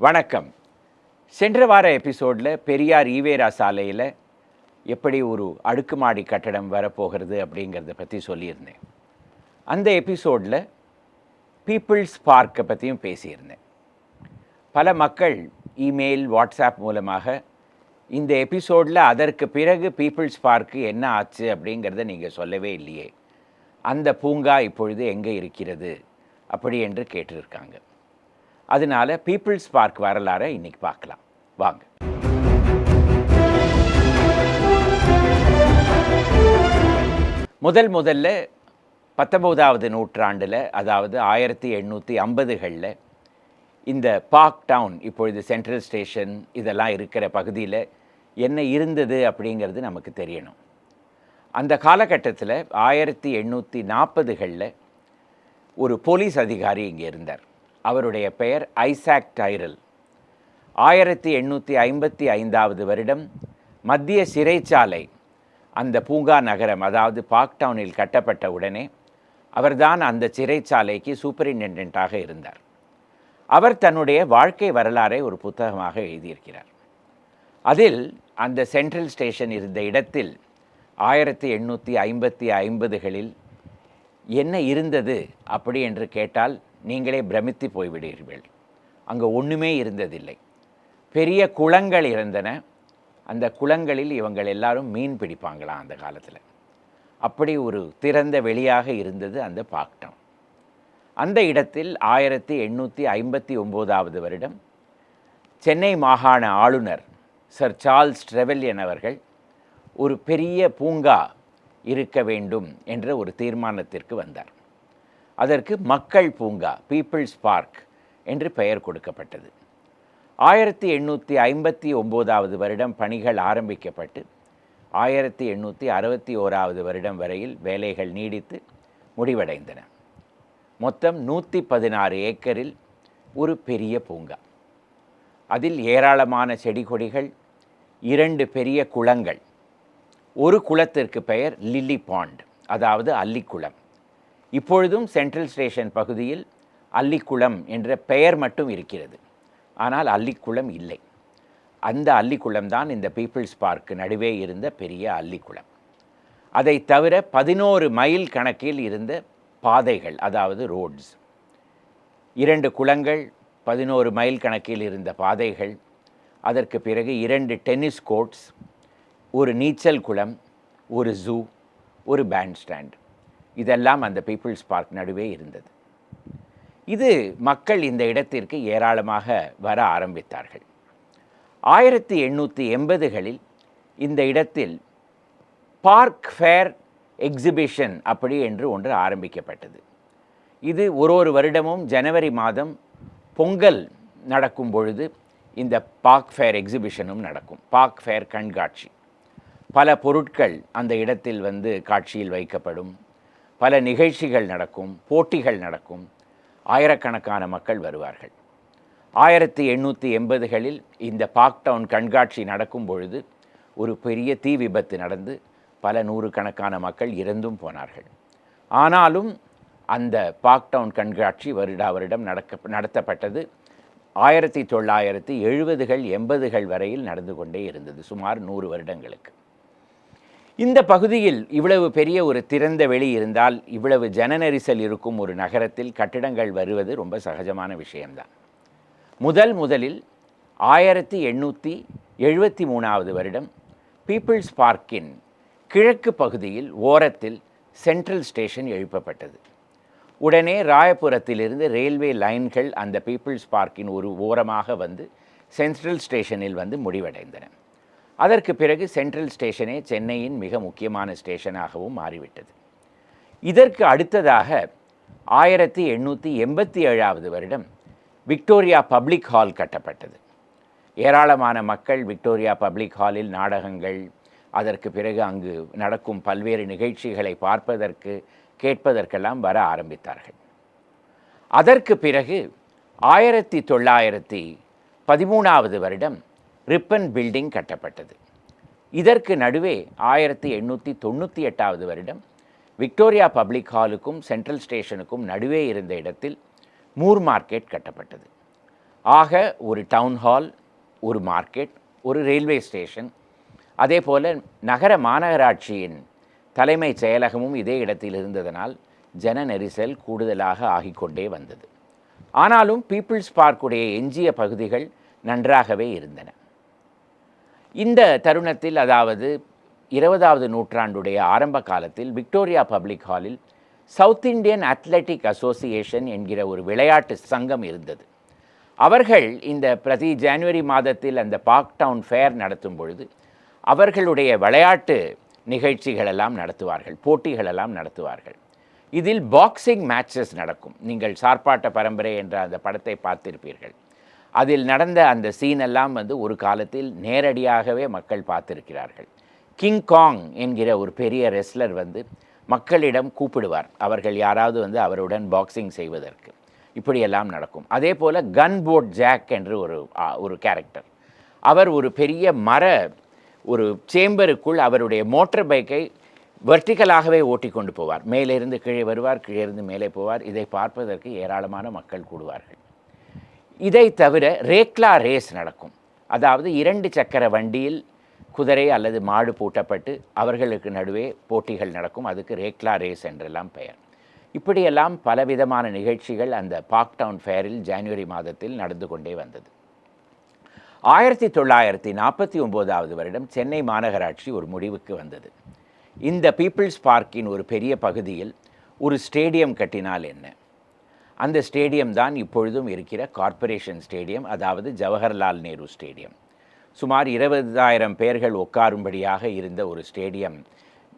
வணக்கம். சென்ற வார எபிசோடில் பெரியார் ஈவேரா சாலையில் எப்படி ஒரு அடுக்குமாடி கட்டடம் வரப்போகிறது அப்படிங்கிறத பற்றி சொல்லியிருந்தேன். அந்த எபிசோடில் பீப்புள்ஸ் பார்க்கை பற்றியும் பேசியிருந்தேன். பல மக்கள் இமெயில் வாட்ஸ்அப் மூலமாக இந்த எபிசோடில் அதற்கு பிறகு பீப்புள்ஸ் பார்க்கு என்ன ஆச்சு அப்படிங்கிறத நீங்கள் சொல்லவே இல்லையே. அந்த பூங்கா இப்பொழுது எங்கே இருக்கிறது அப்படி என்று கேட்டிருக்காங்க. அதனால பீப்புள்ஸ் பார்க் வரலாறை இன்னைக்கு பார்க்கலாம் வாங்க. முதல் முதல்ல பத்தொம்போதாவது நூற்றாண்டில் அதாவது ஆயிரத்தி எண்ணூற்றி ஐம்பதுகளில் இந்த பார்க் டவுன் இப்பொழுது சென்ட்ரல் ஸ்டேஷன் இதெல்லாம் இருக்கிற பகுதியில் என்ன இருந்தது அப்படிங்கிறது நமக்கு தெரியணும். அந்த காலகட்டத்தில் ஆயிரத்தி எண்ணூற்றி நாற்பதுகளில் ஒரு போலீஸ் அதிகாரி இங்கே இருந்தார். அவருடைய பெயர் ஐசாக் டைரல். ஆயிரத்தி எண்ணூற்றி ஐம்பத்தி ஐந்தாவது வருடம் மத்திய சிறைச்சாலை அந்த பூங்கா நகரம் அதாவது பாக்டவுனில் கட்டப்பட்ட உடனே அவர்தான் அந்த சிறைச்சாலைக்கு சூப்பரிண்டென்டென்ட்டாக இருந்தார். அவர் தன்னுடைய வாழ்க்கை வரலாறை ஒரு புத்தகமாக எழுதியிருக்கிறார். அதில் அந்த சென்ட்ரல் ஸ்டேஷன் இருந்த இடத்தில் ஆயிரத்தி எண்ணூற்றி ஐம்பத்தி ஐம்பதுகளில் என்ன இருந்தது அப்படி என்று கேட்டால் நீங்களே பிரமித்து போய்விடுவீர்கள். அங்கே ஒன்றுமே இருந்ததில்லை. பெரிய குளங்கள் இருந்தன. அந்த குளங்களில் இவங்கள் எல்லாரும் மீன் பிடிப்பாங்களாம் அந்த காலத்தில். அப்படி ஒரு திறந்த வெளியாக இருந்தது அந்த பாக்டம். அந்த இடத்தில் ஆயிரத்தி எண்ணூற்றி ஐம்பத்தி ஒம்போதாவது வருடம் சென்னை மாகாண ஆளுநர் சர் சார்ல்ஸ் ட்ரெவெல்யன் அவர்கள் ஒரு பெரிய பூங்கா இருக்க வேண்டும் என்ற ஒரு தீர்மானத்திற்கு வந்தார். அதற்கு மக்கள் பூங்கா பீப்புள்ஸ் பார்க் என்று பெயர் கொடுக்கப்பட்டது. ஆயிரத்தி எண்ணூற்றி ஐம்பத்தி ஒம்போதாவது வருடம் பணிகள் ஆரம்பிக்கப்பட்டு ஆயிரத்தி எண்ணூற்றி அறுபத்தி ஓராவது வருடம் வரையில் வேலைகள் நீடித்து முடிவடைந்தன. மொத்தம் நூற்றி பதினாறு ஏக்கரில் ஒரு பெரிய பூங்கா. அதில் ஏராளமான செடி கொடிகள் இரண்டு பெரிய குளங்கள் ஒரு குளத்திற்கு பெயர் லில்லி பாண்ட் அதாவது அல்லிக்குளம். இப்பொழுதும் சென்ட்ரல் ஸ்டேஷன் பகுதியில் அல்லிக்குளம் என்ற பெயர் மட்டும் இருக்கிறது. ஆனால் அல்லிக்குளம் இல்லை. அந்த அல்லிக்குளம் தான் இந்த பீப்புள்ஸ் பார்க் நடுவே இருந்த பெரிய அல்லிக்குளம். அதை தவிர பதினோரு மைல் கணக்கில் இருந்த பாதைகள் அதாவது ரோட்ஸ் இரண்டு குளங்கள் பதினோரு மைல் கணக்கில் இருந்த பாதைகள். அதற்கு பிறகு இரண்டு டென்னிஸ் கோர்ட்ஸ் ஒரு நீச்சல் குளம் ஒரு ஜூ ஒரு பேண்ட் ஸ்டாண்ட் இதெல்லாம் அந்த பீப்புள்ஸ் பார்க் நடுவே இருந்தது. இது மக்கள் இந்த இடத்திற்கு ஏராளமாக வர ஆரம்பித்தார்கள். ஆயிரத்தி எண்ணூற்றி எண்பதுகளில் இந்த இடத்தில் பார்க் ஃபேர் எக்ஸிபிஷன் அப்படி என்று ஒன்று ஆரம்பிக்கப்பட்டது. இது ஒரு ஒரு வருடமும் ஜனவரி மாதம் பொங்கல் நடக்கும் பொழுது இந்த பார்க் ஃபேர் எக்ஸிபிஷனும் நடக்கும். பார்க் ஃபேர் கண்காட்சி. பல பொருட்கள் அந்த இடத்தில் வந்து காட்சியில் வைக்கப்படும். பல நிகழ்ச்சிகள் நடக்கும் போட்டிகள் நடக்கும். ஆயிரக்கணக்கான மக்கள் வருவார்கள். ஆயிரத்தி எண்ணூற்றி எண்பதுகளில் இந்த பாக்டவுன் கண்காட்சி நடக்கும் பொழுது ஒரு பெரிய தீ விபத்து நடந்து பல நூறுக்கணக்கான மக்கள் இறந்தும் போனார்கள். ஆனாலும் அந்த பாக்டவுன் கண்காட்சி வருடா வருடம் நடக்க நடத்தப்பட்டது. ஆயிரத்தி தொள்ளாயிரத்தி எழுபதுகள் எண்பதுகள் வரையில் நடந்து கொண்டே இருந்தது சுமார் நூறு வருடங்களுக்கு. இந்த பகுதியில் இவ்வளவு பெரிய ஒரு திறந்த வெளி இருந்தால் இவ்வளவு ஜன நெரிசல் இருக்கும் ஒரு நகரத்தில் கட்டிடங்கள் வருவது ரொம்ப சகஜமான விஷயம்தான். முதல் முதலில் ஆயிரத்தி எண்ணூற்றி எழுபத்தி மூணாவது வருடம் பீப்புள்ஸ் பார்க்கின் கிழக்கு பகுதியில் ஓரத்தில் சென்ட்ரல் ஸ்டேஷன் எழுப்பப்பட்டது. உடனே ராயபுரத்திலிருந்து ரயில்வே லைன்கள் அந்த பீப்புள்ஸ் பார்க்கின் ஒரு ஓரமாக வந்து சென்ட்ரல் ஸ்டேஷனில் வந்து முடிவடைந்தன. அதற்கு பிறகு சென்ட்ரல் ஸ்டேஷனே சென்னையின் மிக முக்கியமான ஸ்டேஷனாகவும் மாறிவிட்டது. இதற்கு அடுத்ததாக ஆயிரத்தி எண்ணூற்றி எண்பத்தி ஏழாவது வருடம் விக்டோரியா பப்ளிக் ஹால் கட்டப்பட்டது. ஏராளமான மக்கள் விக்டோரியா பப்ளிக் ஹாலில் நாடகங்கள் அதற்கு பிறகு அங்கு நடக்கும் பல்வேறு நிகழ்ச்சிகளை பார்ப்பதற்கு கேட்பதற்கெல்லாம் வர ஆரம்பித்தார்கள். அதற்கு பிறகு ஆயிரத்தி தொள்ளாயிரத்தி பதிமூணாவது வருடம் ரிப்பன் பில்டிங் கட்டப்பட்டது. இதற்கு நடுவே ஆயிரத்தி எண்ணூற்றி தொண்ணூற்றி எட்டாவது வருடம் விக்டோரியா பப்ளிக் ஹாலுக்கும் சென்ட்ரல் ஸ்டேஷனுக்கும் நடுவே இருந்த இடத்தில் மூர் மார்க்கெட் கட்டப்பட்டது. ஆக ஒரு டவுன் ஹால் ஒரு மார்க்கெட் ஒரு ரயில்வே ஸ்டேஷன் அதே போல் நகர மாநகராட்சியின் தலைமைச் செயலகமும் இதே இடத்தில் இருந்ததனால் ஜன நெரிசல் கூடுதலாக ஆகிக்கொண்டே வந்தது. ஆனாலும் பீப்புள்ஸ் பார்க்குடைய எஞ்சிய பகுதிகள் நன்றாகவே இருந்தன. இந்த தருணத்தில் அதாவது இருபதாவது நூற்றாண்டுடைய ஆரம்ப காலத்தில் விக்டோரியா பப்ளிக் ஹாலில் சவுத் இந்தியன் அத்லெட்டிக் அசோசியேஷன் என்கிற ஒரு விளையாட்டு சங்கம் இருந்தது. அவர்கள் இந்த பிரதி ஜனவரி மாதத்தில் அந்த பார்க் டவுன் ஃபேர் நடத்தும் பொழுது அவர்களுடைய விளையாட்டு நிகழ்ச்சிகளெல்லாம் நடத்துவார்கள் போட்டிகளெல்லாம் நடத்துவார்கள். இதில் பாக்ஸிங் மேட்சஸ் நடக்கும். நீங்கள் சார்பாட்ட பரம்பரை என்ற அந்த படத்தை பார்த்திருப்பீர்கள். அதில் நடந்த அந்த சீன் எல்லாம் வந்து ஒரு காலத்தில் நேரடியாகவே மக்கள் பார்த்திருக்கிறார்கள். கிங் காங் என்கிற ஒரு பெரிய ரெஸ்லர் வந்து மக்களிடம் கூப்பிடுவார். அவர்கள் யாராவது வந்து அவருடன் பாக்ஸிங் செய்வதற்கு. இப்படியெல்லாம் நடக்கும். அதே போல் கன் போட் ஜாக் என்று ஒரு ஒரு கேரக்டர் அவர் ஒரு பெரிய மர ஒரு சேம்பருக்குள் அவருடைய மோட்டர் பைக்கை வெர்டிக்கலாகவே ஓட்டி கொண்டு போவார். மேலிருந்து கீழே வருவார் கீழே இருந்து மேலே போவார். இதை பார்ப்பதற்கு ஏராளமான மக்கள் கூடுவார்கள். இதை தவிர ரேக்லா ரேஸ் நடக்கும். அதாவது இரண்டு சக்கர வண்டியில் குதிரை அல்லது மாடு பூட்டப்பட்டு அவர்களுக்கு நடுவே போட்டிகள் நடக்கும். அதுக்கு ரேக்லா ரேஸ் என்றெல்லாம் பெயர். இப்படியெல்லாம் பலவிதமான நிகழ்ச்சிகள் அந்த பாக்டவுன் ஃபேரில் ஜனவரி மாதத்தில் நடந்து கொண்டே வந்தது. ஆயிரத்தி தொள்ளாயிரத்தி நாற்பத்தி ஒம்போதாவது வருடம் சென்னை மாநகராட்சி ஒரு முடிவுக்கு வந்தது. இந்த பீப்புள்ஸ் பார்க்கின் ஒரு பெரிய பகுதியில் ஒரு ஸ்டேடியம் கட்டினால் என்ன? அந்த ஸ்டேடியம் தான் இப்பொழுதும் இருக்கிற கார்ப்பரேஷன் ஸ்டேடியம் அதாவது ஜவஹர்லால் நேரு ஸ்டேடியம். சுமார் இருபதாயிரம் பேர்கள் உட்காரும்படியாக இருந்த ஒரு ஸ்டேடியம்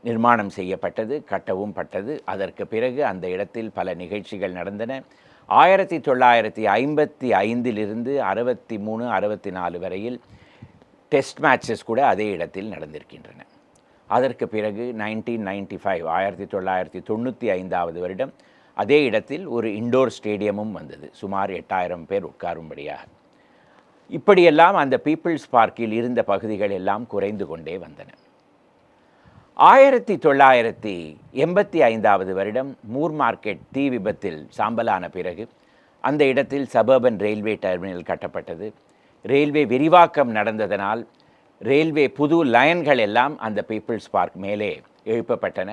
நிர்மாணம் செய்யப்பட்டது கட்டவும் பட்டது. அதற்கு பிறகு அந்த இடத்தில் பல நிகழ்ச்சிகள் நடந்தன. ஆயிரத்தி தொள்ளாயிரத்தி ஐம்பத்தி ஐந்திலிருந்து அறுபத்தி மூணு அறுபத்தி நாலு வரையில் டெஸ்ட் மேட்சஸ் கூட அதே இடத்தில் நடந்திருக்கின்றன. அதற்கு பிறகு நைன்டீன் நைன்டி ஃபைவ் ஆயிரத்தி தொள்ளாயிரத்தி தொண்ணூற்றி ஐந்தாவது வருடம் அதே இடத்தில் ஒரு இண்டோர் ஸ்டேடியமும் வந்தது. சுமார் எட்டாயிரம் பேர் உட்காரும்படியாக. இப்படியெல்லாம் அந்த பீப்புள்ஸ் பார்க்கில் இருந்த பகுதிகள் எல்லாம் குறைந்து கொண்டே வந்தன. ஆயிரத்தி தொள்ளாயிரத்தி எண்பத்தி ஐந்தாவது வருடம் மூர் மார்க்கெட் தீ விபத்தில் சாம்பலான பிறகு அந்த இடத்தில் சபர்பன் ரயில்வே டெர்மினல் கட்டப்பட்டது. ரயில்வே விரிவாக்கம் நடந்ததனால் ரயில்வே புது லைன்கள் எல்லாம் அந்த பீப்புள்ஸ் பார்க் மேலே எழுப்பப்பட்டன.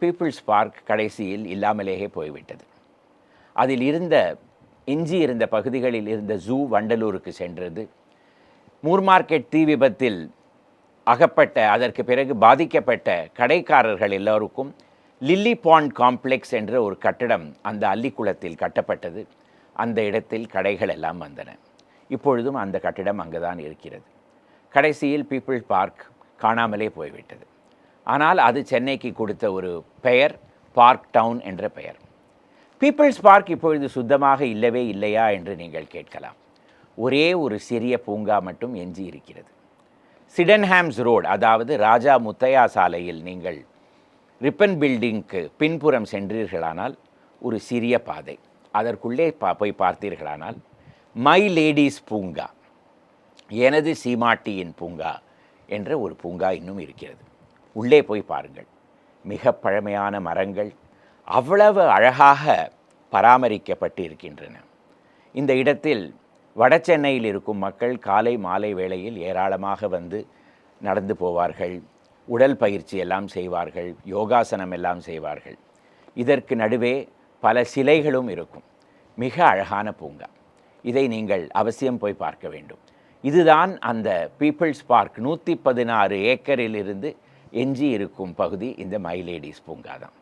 பீப்புள்ஸ் பார்க் கடைசியில் இல்லாமலேயே போய்விட்டது. அதில் இருந்த எஞ்சி இருந்த பகுதிகளில் இருந்த ஜூ வண்டலூருக்கு சென்றது. மூர் மார்க்கெட் தீ விபத்தில் அகப்பட்ட அதற்கு பிறகு பாதிக்கப்பட்ட கடைக்காரர்கள் எல்லோருக்கும் லில்லி பாண்ட் காம்ப்ளெக்ஸ் என்ற ஒரு கட்டடம் அந்த அல்லிக்குளத்தில் கட்டப்பட்டது. அந்த இடத்தில் கடைகள் எல்லாம் வந்தன. இப்பொழுதும் அந்த கட்டிடம் அங்குதான் இருக்கிறது. கடைசியில் பீப்புள் பார்க் காணாமலே போய்விட்டது. ஆனால் அது சென்னைக்கு கொடுத்த ஒரு பெயர் பார்க் டவுன் என்ற பெயர். பீப்புள்ஸ் பார்க் இப்பொழுது சுத்தமாக இல்லவே இல்லையா என்று நீங்கள் கேட்கலாம். ஒரே ஒரு சிறிய பூங்கா மட்டும் எஞ்சி இருக்கிறது. சிடன்ஹாம்ஸ் ரோடு அதாவது ராஜா முத்தையா சாலையில் நீங்கள் ரிப்பன் பில்டிங்க்கு பின்புறம் சென்றீர்களானால் ஒரு சிறிய பாதை. அதற்குள்ளே பா போய் பார்த்தீர்களானால் மை லேடீஸ் பூங்கா எனது சீமாட்டியின் பூங்கா என்ற ஒரு பூங்கா இன்னும் இருக்கிறது. உள்ளே போய் பாருங்கள். மிக பழமையான மரங்கள் அவ்வளவு அழகாக பராமரிக்கப்பட்டு இருக்கின்றன இந்த இடத்தில் வட சென்னையில் இருக்கும் மக்கள் காலை மாலை வேளையில் ஏராளமாக வந்து நடந்து போவார்கள். உடல் பயிற்சி எல்லாம் செய்வார்கள். யோகாசனம் எல்லாம் செய்வார்கள். இதற்கு நடுவே பல சிலைகளும் இருக்கும். மிக அழகான பூங்கா. இதை நீங்கள் அவசியம் போய் பார்க்க வேண்டும். இதுதான் அந்த பீப்புள்ஸ் பார்க். நூற்றி பதினாறு ஏக்கரிலிருந்து எஞ்சி இருக்கும் பகுதி இந்த மைலேடிஸ் பூங்கா தான்.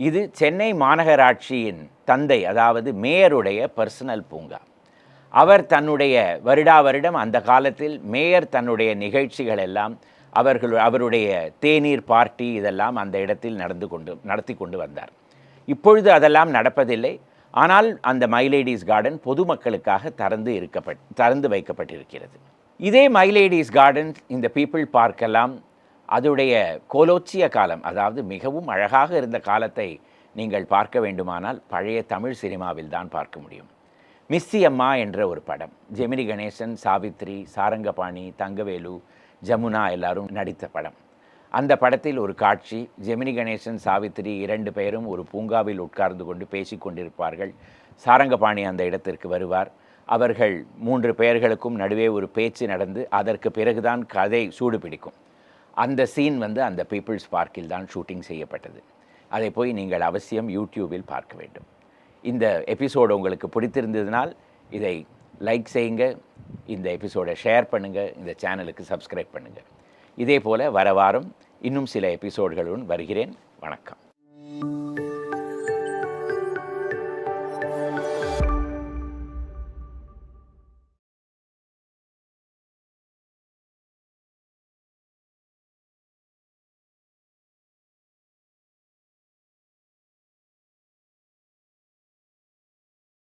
இது சென்னை மாநகராட்சியின் தந்தை அதாவது மேயருடைய பர்சனல் பூங்கா அவர் தன்னுடைய வருடா வருடம் அந்த காலத்தில் மேயர் தன்னுடைய நிகழ்ச்சிகள் எல்லாம் அவர்கள் அவருடைய தேநீர் பார்ட்டி இதெல்லாம் அந்த இடத்தில் நடந்து கொண்டு நடத்தி கொண்டு வந்தார். இப்பொழுது அதெல்லாம் நடப்பதில்லை. ஆனால் அந்த மைலேடிஸ் கார்டன் பொதுமக்களுக்காக திறந்து இருக்கப்பட் திறந்து வைக்கப்பட்டிருக்கிறது. இதே மைலேடிஸ் கார்டன் இந்த பீப்புள் பார்க்கெல்லாம் அதுடைய கோலோச்சிய காலம் அதாவது மிகவும் அழகாக இருந்த காலத்தை நீங்கள் பார்க்க வேண்டுமானால் பழைய தமிழ் சினிமாவில் தான் பார்க்க முடியும். மிஸ்ஸி அம்மா என்ற ஒரு படம் ஜெமினி கணேசன் சாவித்ரி சாரங்கபாணி தங்கவேலு ஜமுனா எல்லாரும் நடித்த படம். அந்த படத்தில் ஒரு காட்சி ஜெமினி கணேசன் சாவித்திரி இரண்டு பேரும் ஒரு பூங்காவில் உட்கார்ந்து கொண்டு பேசி கொண்டிருப்பார்கள். சாரங்கபாணி அந்த இடத்திற்கு வருவார். அவர்கள் மூன்று பெயர்களுக்கும் நடுவே ஒரு பேச்சு நடந்து அதற்கு பிறகுதான் கதை சூடு பிடிக்கும் அந்த சீன் வந்து அந்த பீப்புள்ஸ் பார்க்கில் தான் ஷூட்டிங் செய்யப்பட்டது. அதை போய் நீங்கள் அவசியம் யூடியூபில் பார்க்க வேண்டும். இந்த எபிசோடு உங்களுக்கு பிடித்திருந்ததுனால் இதை லைக் செய்யுங்க இந்த எபிசோடை ஷேர் பண்ணுங்கள் இந்த சேனலுக்கு சப்ஸ்கிரைப் பண்ணுங்கள் இதே போல் வர வாரம் இன்னும் சில எபிசோடுகளுடன் வருகிறேன். வணக்கம்.